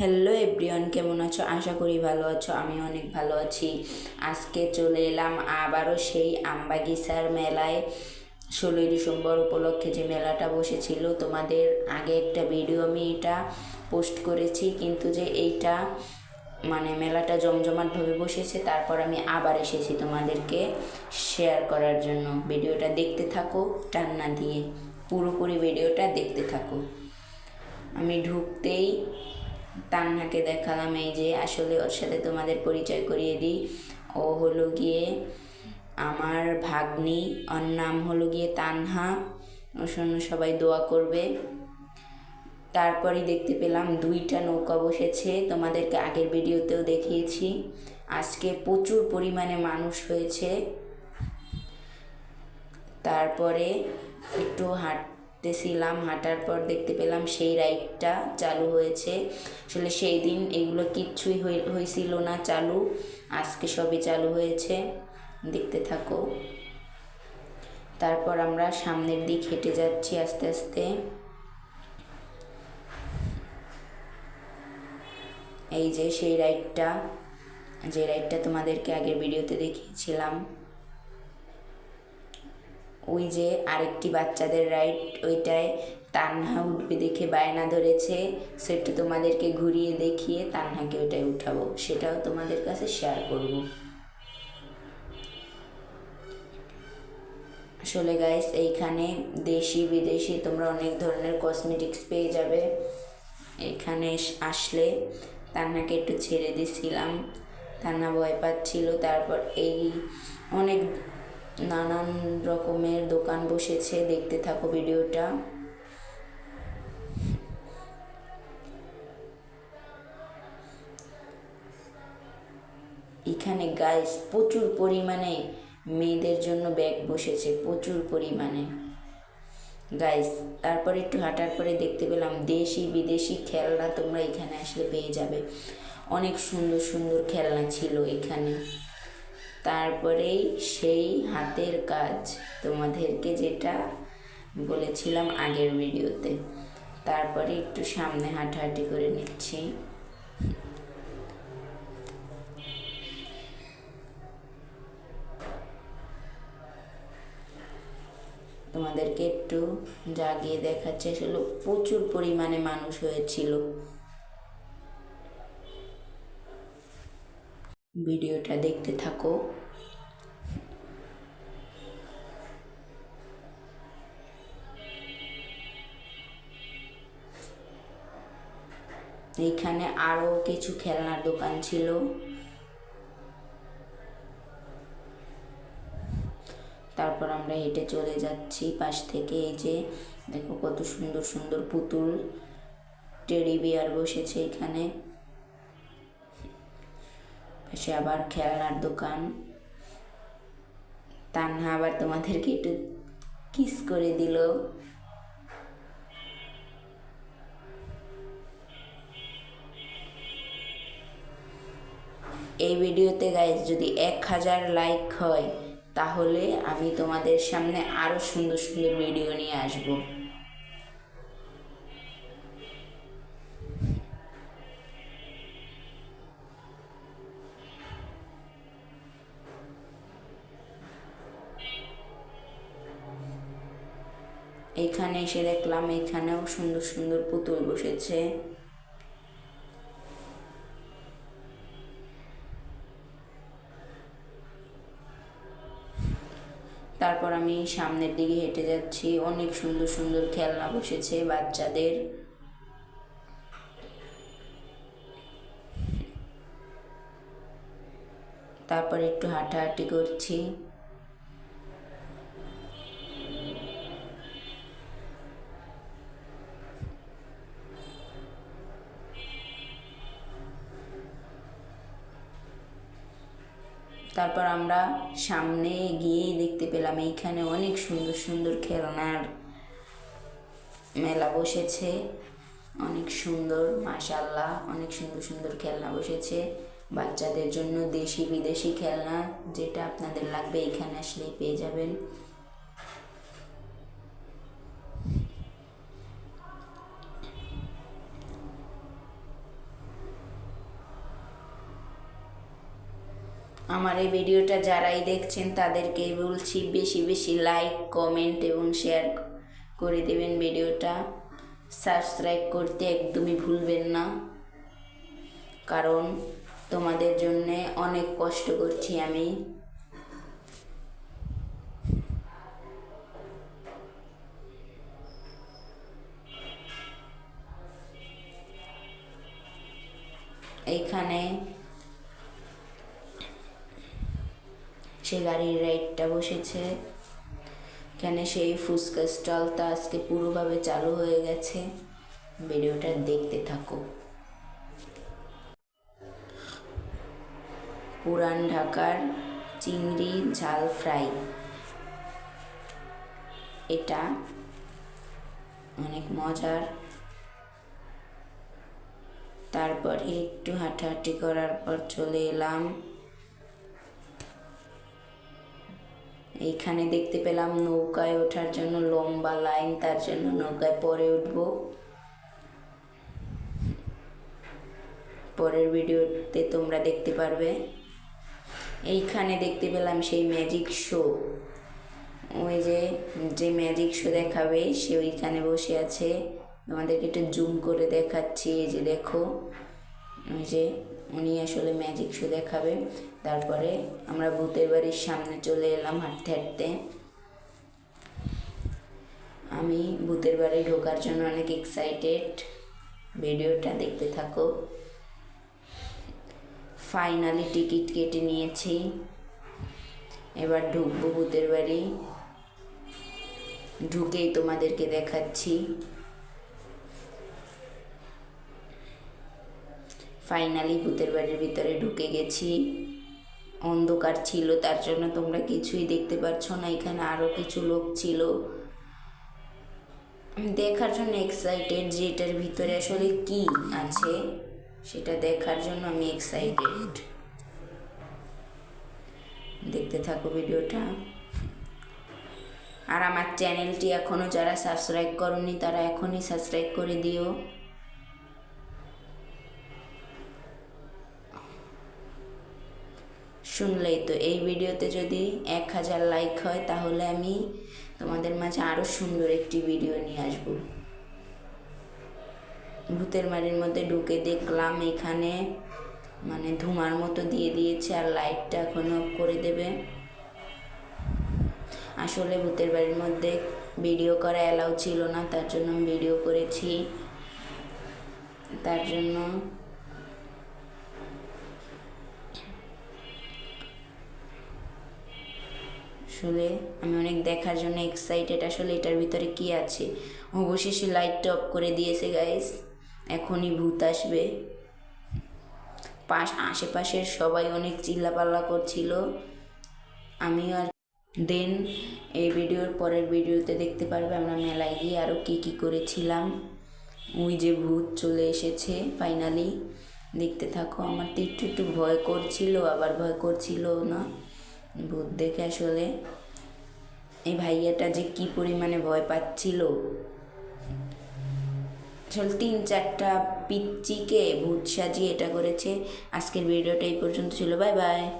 Hello everyone কেমন আছো? আশা করি ভালো আছো আমি অনেক ভালো আছি। আজকে চলে এলাম আবারও সেই আমবাগিচার মেলায়। ষোলোই ডিসেম্বর উপলক্ষে যে মেলাটা বসেছিল, তোমাদের আগে একটা ভিডিও আমি এটা পোস্ট করেছি, কিন্তু যে এইটা মানে মেলাটা জমজমাটভাবে বসেছে, তারপর আমি আবার এসেছি তোমাদেরকে শেয়ার করার জন্য। ভিডিওটা দেখতে থাকো, টান্না দিয়ে। পুরোপুরি ভিডিওটা দেখতে থাকো। আমি ঢুকতেই তান্নাকে দেখালাম, এই যে আসলে ওর সাথে তোমাদের পরিচয় করিয়ে দিই। ও হলো গিয়ে আমার ভাগ্নি, ওর নাম হলো গিয়ে তানহা। ওর জন্য সবাই দোয়া করবে। তারপরে দেখতে পেলাম দুইটা নৌকা বসেছে। তোমাদেরকে আগের ভিডিওতেও দেখিয়েছি। আজকে প্রচুর পরিমাণে মানুষ হয়েছে তারপরে একটু হাঁটতেছিলাম, হাঁটার পর দেখতে পেলাম সেই রাইডটা চালু হয়েছে। আসলে সেই দিন এগুলো কিচ্ছুই হয়েছিল না চালু, আজকে সবই চালু হয়েছে। দেখতে থাকো। তারপর আমরা সামনের দিক হেঁটে যাচ্ছি আস্তে আস্তে। এই যে সেই রাইডটা যে রাইডটা তোমাদেরকে আগের ভিডিওতে দেখিয়েছিলাম। ওই যে আরেকটি বাচ্চাদের রাইড ওইটায় তান্হা উঠবে দেখে বায়না ধরেছে। সেটা তোমাদেরকে ঘুরিয়ে দেখিয়ে তান্হাকে ওইটায় উঠাবো। সেটাও তোমাদের কাছে শেয়ার করব। আসলে গাইস এইখানে দেশি বিদেশি তোমরা অনেক ধরনের কসমেটিক্স পেয়ে যাবে। এখানে আসলে তান্নাকে একটু ছেড়ে দিছিলাম। তান্না ভয় পাচ্ছিল। তারপর এই অনেক নানান রকমের দোকান বসেছে, দেখতে থাকো ভিডিওটা। এখানে গাইস প্রচুর পরিমাণে মেয়েদের জন্য ব্যাগ বসেছে, প্রচুর পরিমাণে। গাইস তারপরে একটু হাঁটার পরে দেখতে পেলাম, দেশি বিদেশি খেলনা তোমরা এখানে আসলে পেয়ে যাবে। অনেক সুন্দর সুন্দর খেলনা ছিল এখানে। তারপরেই সেই হাতের কাজ তোমাদেরকে যেটা বলেছিলাম আগের ভিডিওতে। তারপরে একটু সামনে হাঁটাহাঁটি করে নিচ্ছি। তোমাদেরকে একটু জাগিয়ে দেখাচ্ছে, আসলে প্রচুর পরিমাণে মানুষ হয়েছিল। ভিডিওটা দেখতে থাকো। এইখানে আরও কিছু খেলনার দোকান ছিল। তারপর আমরা হেঁটে চলে যাচ্ছি পাশ থেকে, এই যে দেখো কত সুন্দর সুন্দর পুতুল। টেডি বিয়ার বসেছে এখানে। পাশে আবার খেলনার দোকান। তান্না আবার তোমাদেরকে একটু কিস করে দিল। এই ভিডিওতে গাইজ যদি এক হাজার লাইক হয়, তাহলে আমি তোমাদের সামনে আরও সুন্দর সুন্দর ভিডিও নিয়ে আসব। এখানে এসে দেখলাম এখানেও সুন্দর সুন্দর পুতুল বসেছে। তারপর আমি সামনের দিকে হেঁটে যাচ্ছি, অনেক সুন্দর সুন্দর খেলনা বসেছে বাচ্চাদের। তারপর একটু হাঁটাহাঁটি করছি। তারপর আমরা সামনে গিয়েই দেখতে পেলাম এইখানে অনেক সুন্দর সুন্দর খেলনার মেলা বসেছে। অনেক সুন্দর মাশাল্লাহ অনেক সুন্দর সুন্দর খেলনা বসেছে। বাচ্চাদের জন্য দেশি বিদেশি খেলনা, যেটা আপনাদের লাগবে, এখানে আসলেই পেয়ে যাবেন। আমার এই ভিডিওটা যারাই দেখছেন, তাদেরকে বলছি বেশি বেশি লাইক কমেন্ট এবং শেয়ার করে দেবেন ভিডিওটা। সাবস্ক্রাইব করতে একদমই ভুলবেন না। কারণ তোমাদের জন্যে অনেক কষ্ট করছি আমি। এইখানে সে গাড়ির রাইডটা বসেছে। এখানে সেই ফুচকা স্টলটা আজকে পুরোভাবে চালু হয়ে গেছে। ভিডিওটা দেখতে থাকো। পুরান ঢাকার চিংড়ি ঝাল ফ্রাই। এটা অনেক মজার। তারপরে একটু হাঁটাহাঁটি করার পর চলে এলাম। এইখানে দেখতে পেলাম নৌকায় ওঠার জন্য লম্বা লাইন, তার জন্য নৌকায় পরে উঠব। পরের ভিডিওতে তোমরা দেখতে পারবে। এইখানে দেখতে পেলাম সেই ম্যাজিক শো। ওই যে যে ম্যাজিক শো দেখাবে, সে ওইখানে বসে আছে। তোমাদেরকে একটু জুম করে দেখাচ্ছি, এই যে দেখো। ওই যে উনি আসলে ম্যাজিক শো দেখাবে। তারপরে আমরা ভূতের বাড়ির সামনে চলে এলাম হাঁটতে হাঁটতে। আমি ভূতের বাড়ি ঢোকার জন্য অনেক এক্সাইটেড ভিডিওটা দেখতে থাকো। ফাইনালি টিকিট কেটে নিয়েছি। এবার ঢুকবো ভূতের বাড়ি। ঢুকেই তোমাদেরকে দেখাচ্ছি। ফাইনালি ভূতের বাড়ির ভিতরে ঢুকে গেছি। অন্ধকার ছিল, তার জন্য তোমরা কিছুই দেখতে পাচ্ছ না। এখানে আরও কিছু লোক ছিল। দেখার জন্য এক্সাইটেড যে এটার ভিতরে আসলে কি আছে, সেটা দেখার জন্য আমি এক্সাইটেড দেখতে থাকো ভিডিওটা। আর আমার চ্যানেলটি এখনও যারা সাবস্ক্রাইব করনি, তারা এখনই সাবস্ক্রাইব করে দিও। শুনলেই তো। এই ভিডিওতে যদি এক হাজার লাইক হয়, তাহলে আমি তোমাদের মাঝে আরও সুন্দর একটি ভিডিও নিয়ে আসব। ভূতের বাড়ির মধ্যে ঢুকে দেখলাম এখানে মানে ধুমার মতো দিয়ে দিয়েছে আর লাইটটা এখনও অফ করে দেবে। আসলে ভূতের বাড়ির মধ্যে ভিডিও করা অ্যালাউ ছিল না, তার জন্য ভিডিও করেছি। তার জন্য আসলে আমি অনেক দেখার জন্য এক্সাইটেড আসলে এটার ভিতরে কি আছে। অবশেষে লাইটটা অফ করে দিয়েছে গাইস এখনই ভূত আসবে। পাশ আশেপাশের সবাই অনেক চিল্লাপাল্লা করছিল। আমি আর দেন এই ভিডিওর পরের ভিডিওতে দেখতে পারবে আমরা মেলায় গিয়ে আরও কী কী করেছিলাম। ওই যে ভূত চলে এসেছে ফাইনালি দেখতে থাকো, আমার তো একটু একটু ভয় করছিল, আবার ভয় করছিল না। ভূত দেখে আসলে এই ভাইয়াটা যে কি পরিমাণে ভয় পাচ্ছিল। আসলে তিন চারটা পিচ্চিকে ভূত সাজিয়ে এটা করেছে। আজকের ভিডিওটা এই পর্যন্ত ছিল। Bye bye.